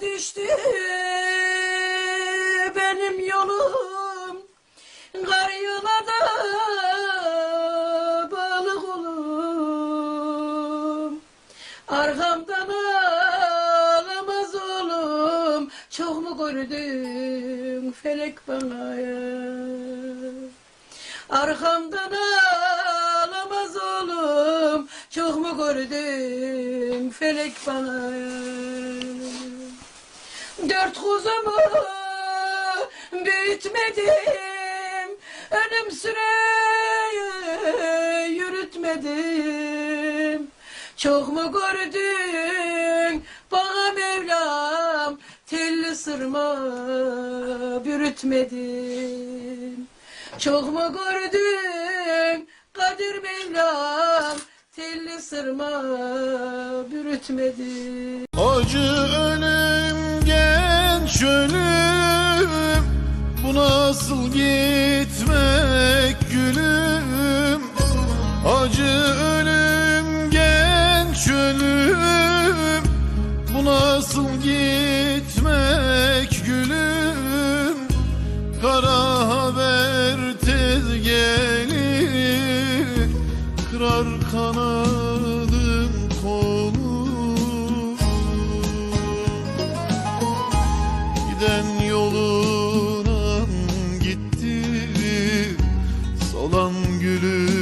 düştü benim yolum. Kar balık olum. Arkamdan ağlamaz oğlum. Çok mu gördün felek bana Arkamdan ağlamaz oğlum. Çok mu gördün felek bana Dört kuzumu büyütmedim Önüm süre yürütmedim. Çok mu gördün bana Mevlam Telli sırma bürütmedim. Çok mu gördün Kadir Mevlam Telli sırma bürütmedim. Acı nasıl gitmek gülüm? Acı ölüm genç ölüm. Bu nasıl gitmek gülüm? Kara haber tez gelir Kırar kanadın kolu. Giden gülü